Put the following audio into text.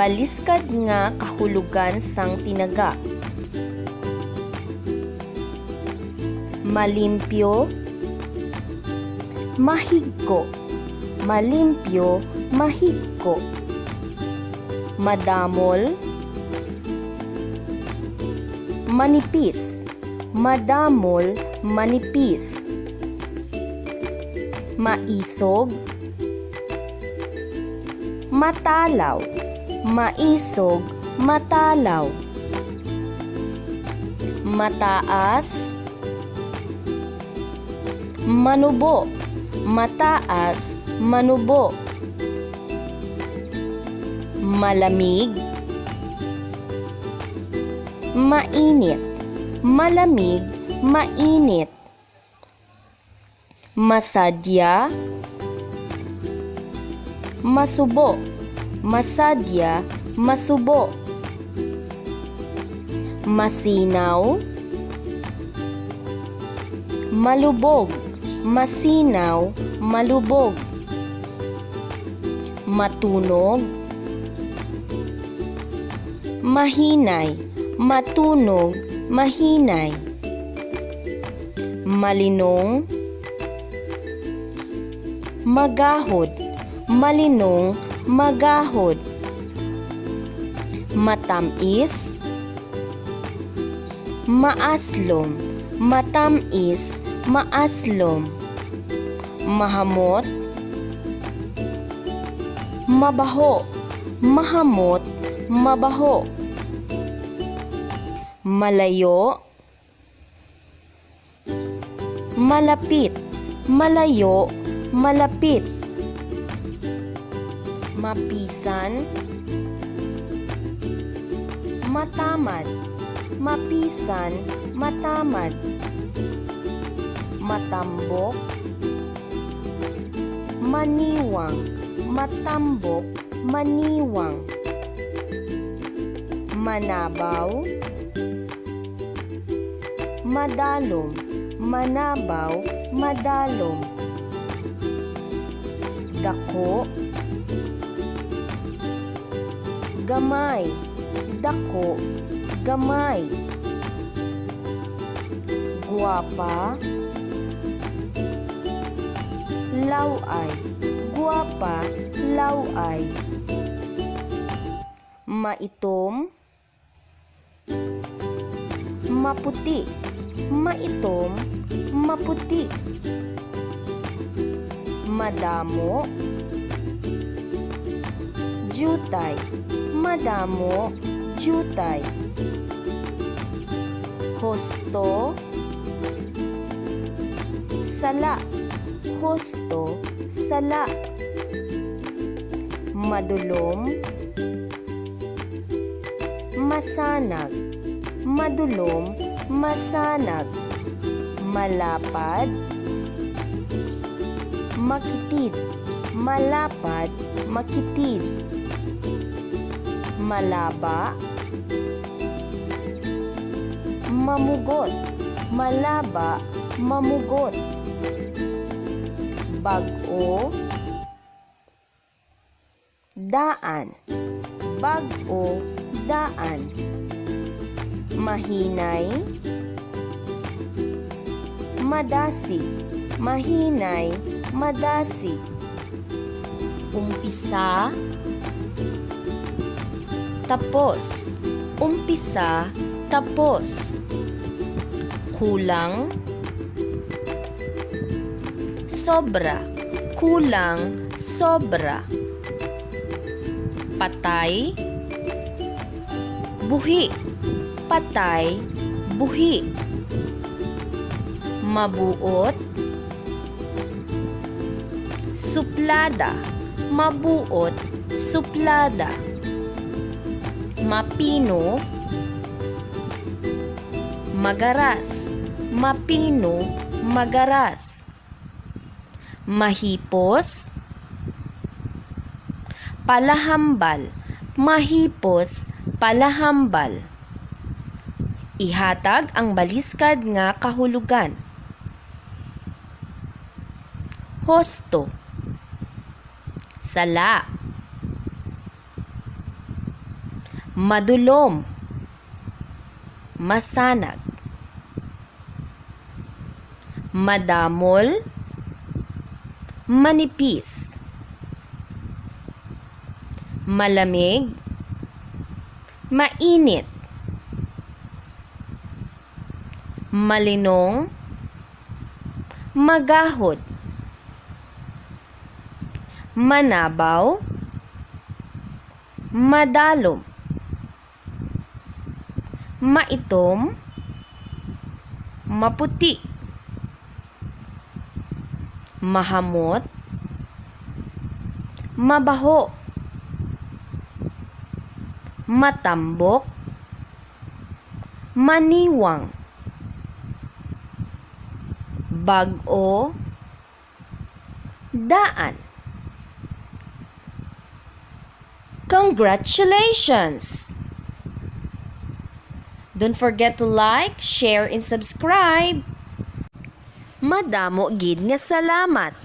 baliskad nga kahulugan sang tinaga. Malimpyo, mahigko, malimpyo, mahigko. Madamol, manipis, madamol, manipis. Maisog, matalaw, maisog, matalaw. Mataas, manubo, mataas, manubo. Malamig, mainit, malamig, mainit. Masadya, masubo, masadya, masubo. Masinaw, malubog, masinaw, malubog. Matunog, mahinay, matunog, mahinay. Malinong, magahod, malinong, magahod. Matamis, maaslom, matamis, maaslom. Mahamot, mabaho, mahamot, mabaho. Malayo, malapit, malayo, malapit. Mapisan, matamad, mapisan, matamad. Matambok, maniwang, matambok, maniwang. Manabaw, madalom, manabaw, madalom. Dako, gamay, dako, gamay. Guwapa, laway, guwapa, laway. Maitom, maputi, maitom, maputi. Madamo, jutay, madamo, jutay. Hosto, sala, hosto, sala. Madulom, masanag, madulom, masanag. Malapad, makitid, malapad, makitid. Malaba, mamugot, malaba, mamugot. Bago, daan, bago, daan. Mahinay, madasi, mahinay, madasi. Umpisa, tapos, umpisa, tapos. Kulang, sobra, kulang, sobra. Patay, buhi, patay, buhi. Mabuot, suplada, mabuot, suplada. Mapino, magaras, mapino, magaras. Mahipos, palahambal, mahipos, palahambal. Ihatag ang baliskad nga kahulugan. Hosto, sala, madulom, masanag, madamol, manipis, malamig, mainit, malinong, magahod, manabaw, madalom, maitom, maputi, mahamot, mabaho, matambok, maniwang, bago, daan. Congratulations! Don't forget to like, share, and subscribe. Madamo gid nga salamat.